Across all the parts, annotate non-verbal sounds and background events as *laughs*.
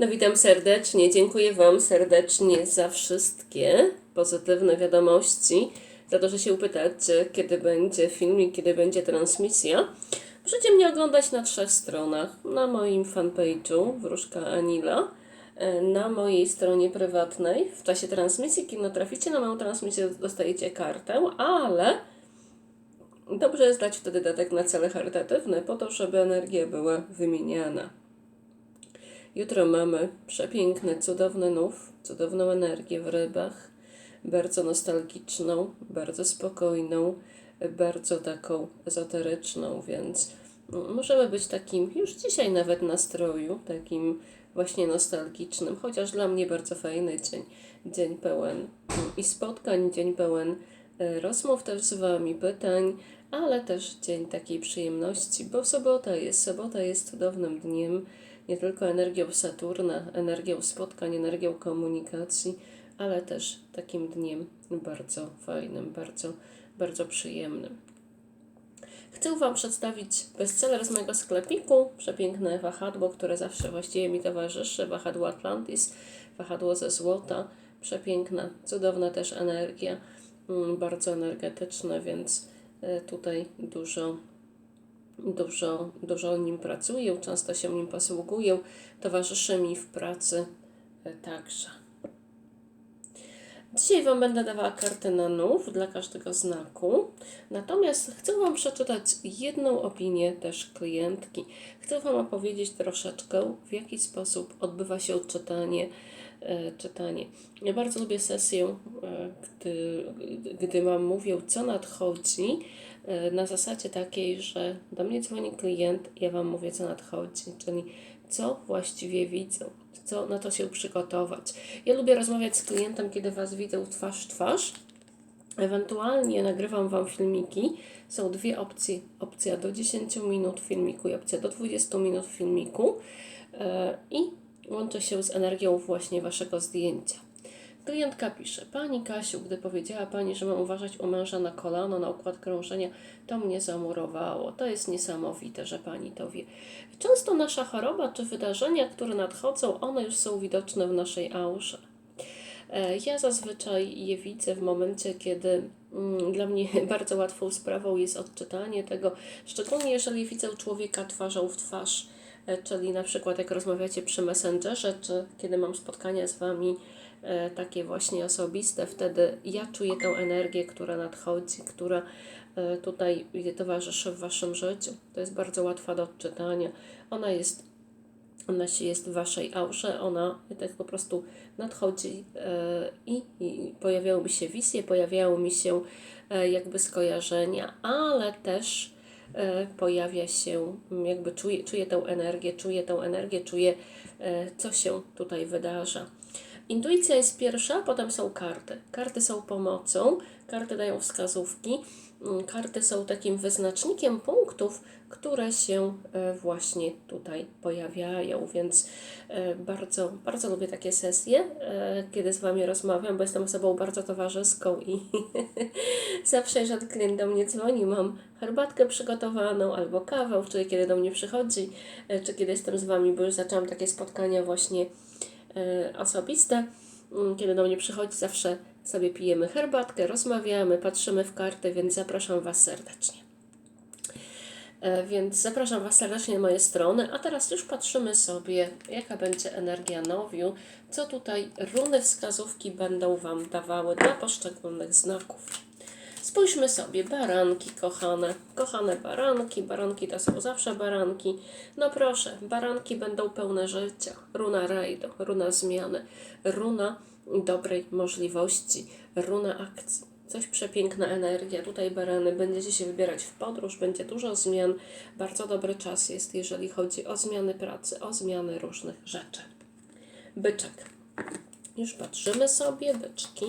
No witam serdecznie, dziękuję Wam serdecznie za wszystkie pozytywne wiadomości, za to, że się pytacie, kiedy będzie filmik, kiedy będzie transmisja. Możecie mnie oglądać na trzech stronach. Na moim fanpage'u Wróżka Anila, e, na mojej stronie prywatnej. W czasie transmisji, kiedy natraficie na moją transmisję, dostajecie kartę, ale dobrze jest dać wtedy datek na cele charytatywne, po to, żeby energia była wymieniana. Jutro mamy przepiękny, cudowny nów, cudowną energię w rybach, bardzo nostalgiczną, bardzo spokojną, bardzo taką ezoteryczną, więc możemy być takim już dzisiaj nawet nastroju, takim właśnie nostalgicznym, chociaż dla mnie bardzo fajny dzień, dzień pełen i spotkań, dzień pełen e, rozmów też z Wami, pytań, ale też dzień takiej przyjemności, bo sobota jest, sobota jest cudownym dniem, nie tylko energią Saturna, energią spotkań, energią komunikacji, ale też takim dniem bardzo fajnym, bardzo, bardzo przyjemnym. Chcę Wam przedstawić bestseller z mojego sklepiku, przepiękne wahadło, które zawsze właściwie mi towarzyszy, wahadło Atlantis, wahadło ze złota, przepiękna, cudowna też energia, mm, bardzo energetyczne, więc tutaj dużo dużo, dużo nim pracuję, często się nim posługuję, towarzyszy mi w pracy e, także. Dzisiaj Wam będę dawała kartę na nów dla każdego znaku, natomiast chcę Wam przeczytać jedną opinię też klientki. Chcę Wam opowiedzieć troszeczkę, w jaki sposób odbywa się czytanie. E, czytanie. Ja bardzo lubię sesję, e, gdy, gdy Wam mówię, co nadchodzi, e, na zasadzie takiej, że do mnie dzwoni klient, ja Wam mówię, co nadchodzi, czyli co właściwie widzę, co na to się przygotować. Ja lubię rozmawiać z klientem, kiedy Was widzę twarz w twarz. Ewentualnie nagrywam Wam filmiki. Są dwie opcje. Opcja do 10 minut filmiku i opcja do 20 minut filmiku. I łączy się z energią właśnie Waszego zdjęcia. Klientka pisze, Pani Kasiu, gdy powiedziała Pani, że mam uważać u męża na kolano, na układ krążenia, to mnie zamurowało. To jest niesamowite, że Pani to wie. Często nasza choroba czy wydarzenia, które nadchodzą, one już są widoczne w naszej aurze. E, ja zazwyczaj je widzę w momencie, kiedy mm, dla mnie *laughs* bardzo łatwą sprawą jest odczytanie tego, szczególnie jeżeli widzę człowieka twarzą w twarz, czyli na przykład jak rozmawiacie przy Messengerze, czy kiedy mam spotkania z Wami e, takie właśnie osobiste, wtedy ja czuję tę energię, która nadchodzi, która tutaj towarzyszy w Waszym życiu. To jest bardzo łatwa do odczytania. Ona jest ona się jest w Waszej aurze, ona tak po prostu nadchodzi e, i, i pojawiały mi się wizje, pojawiały mi się e, jakby skojarzenia, ale też e, pojawia się, jakby czuję, czuję tę energię, czuję tę energię, czuję, co się tutaj wydarza. Intuicja jest pierwsza, potem są karty. Karty są pomocą, karty dają wskazówki, mm, karty są takim wyznacznikiem punktów, które się e, właśnie tutaj pojawiają, więc e, bardzo, bardzo lubię takie sesje, e, kiedy z Wami rozmawiam, bo jestem osobą bardzo towarzyską i *laughs* zawsze, jeżeli klient do mnie dzwoni, mam herbatkę przygotowaną albo kawę, czyli kiedy do mnie przychodzi, czy kiedy jestem z Wami, bo już zaczęłam takie spotkania właśnie osobiste, mm, kiedy do mnie przychodzi, zawsze sobie pijemy herbatkę, rozmawiamy, patrzymy w karty, więc zapraszam Was serdecznie. E, więc zapraszam Was serdecznie na moje strony, a teraz już patrzymy sobie, jaka będzie energia nowiu, co tutaj runy wskazówki będą Wam dawały dla poszczególnych znaków. Spójrzmy sobie, baranki kochane, kochane baranki, baranki to są zawsze baranki. No proszę, baranki będą pełne życia. Runa rajdu, runa zmiany, runa dobrej możliwości, runa akcji coś przepiękna energia. Tutaj barany, będziecie się wybierać w podróż, będzie dużo zmian. Bardzo dobry czas jest, jeżeli chodzi o zmiany pracy, o zmiany różnych rzeczy. Byczek. Już patrzymy sobie, byczki.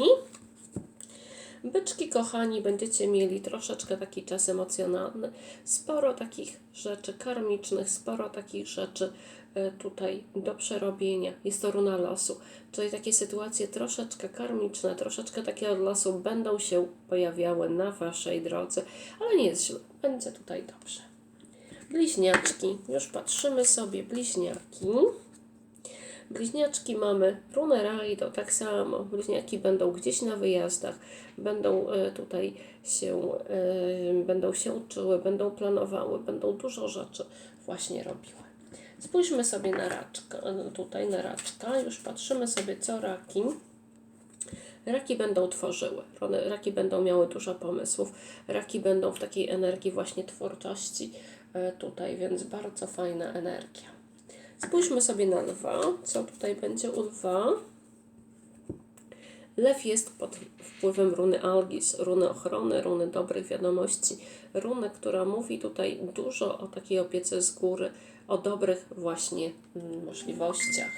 Byczki, kochani, będziecie mieli troszeczkę taki czas emocjonalny. Sporo takich rzeczy karmicznych, sporo takich rzeczy E, tutaj do przerobienia. Jest to runa losu. Czyli takie sytuacje troszeczkę karmiczne, troszeczkę takie od losu będą się pojawiały na Waszej drodze, ale nie jest źle. Będzie tutaj dobrze. Bliźniaczki. Już patrzymy sobie. Bliźniaki. Bliźniaczki mamy runę rajdo, tak samo. Bliźniaki będą gdzieś na wyjazdach, będą e, tutaj się, e, będą się uczyły, będą planowały, będą dużo rzeczy właśnie robiły. Spójrzmy sobie na raczka, tutaj na raczka, już patrzymy sobie co raki. Raki będą tworzyły, raki będą miały dużo pomysłów, raki będą w takiej energii właśnie twórczości e, tutaj, więc bardzo fajna energia. Spójrzmy sobie na lwa, co tutaj będzie u lwa. Lew jest pod wpływem runy Algis, runy ochrony, runy dobrych wiadomości, runy, która mówi tutaj dużo o takiej opiece z góry, o dobrych właśnie możliwościach.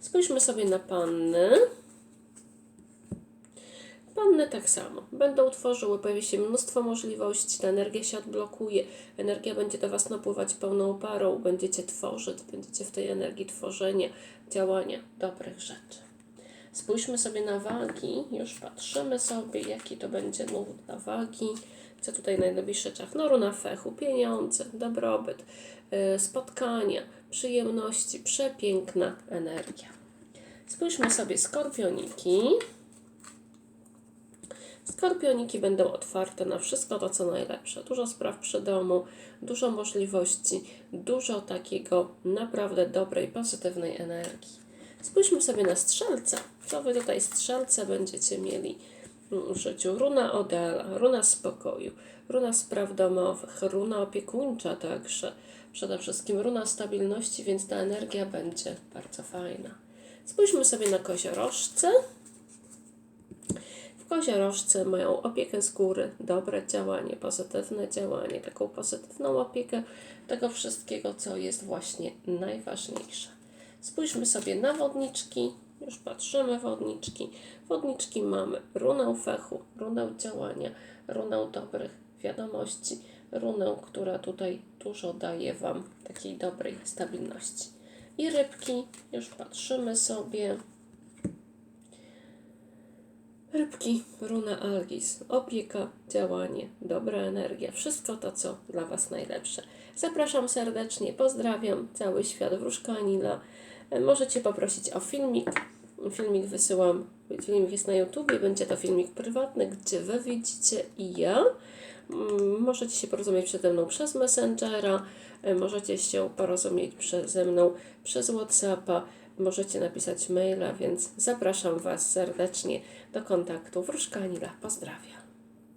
Spójrzmy sobie na panny. Panny tak samo. Będą tworzyły, pojawi się mnóstwo możliwości, ta energia się odblokuje, energia będzie do Was napływać pełną parą, będziecie tworzyć, będziecie w tej energii tworzenia, działania dobrych rzeczy. Spójrzmy sobie na wagi, już patrzymy sobie, jaki to będzie nów dla wagi. Co tutaj na najbliższy czas? No runa fechu, pieniądze, dobrobyt, yy, spotkania, przyjemności, przepiękna energia. Spójrzmy sobie skorpioniki. Skorpioniki będą otwarte na wszystko to, co najlepsze. Dużo spraw przy domu, dużo możliwości, dużo takiego naprawdę dobrej, pozytywnej energii. Spójrzmy sobie na strzelca. Co wy tutaj strzelce będziecie mieli w życiu? Runa Odela, runa spokoju, runa spraw domowych, runa opiekuńcza także. Przede wszystkim runa stabilności, więc ta energia będzie bardzo fajna. Spójrzmy sobie na koziorożce. Koziorożce mają opiekę z góry, dobre działanie, pozytywne działanie, taką pozytywną opiekę tego wszystkiego, co jest właśnie najważniejsze. Spójrzmy sobie na wodniczki. Już patrzymy wodniczki. Wodniczki mamy runę fechu, runę działania, runę dobrych wiadomości, runę, która tutaj dużo daje Wam takiej dobrej stabilności. I rybki, już patrzymy sobie. Rybki, runa algis, opieka, działanie, dobra energia, wszystko to, co dla Was najlepsze. Zapraszam serdecznie, pozdrawiam cały świat Wróżka Anila. E, Możecie poprosić o filmik. Filmik wysyłam, filmik jest na YouTubie, będzie to filmik prywatny, gdzie Wy widzicie i ja. Mm, Możecie się porozumieć przede mną przez Messengera, e, możecie się porozumieć przeze mną przez Whatsappa, możecie napisać maila, więc zapraszam Was serdecznie do kontaktu. Wróżka Anila, pozdrawiam.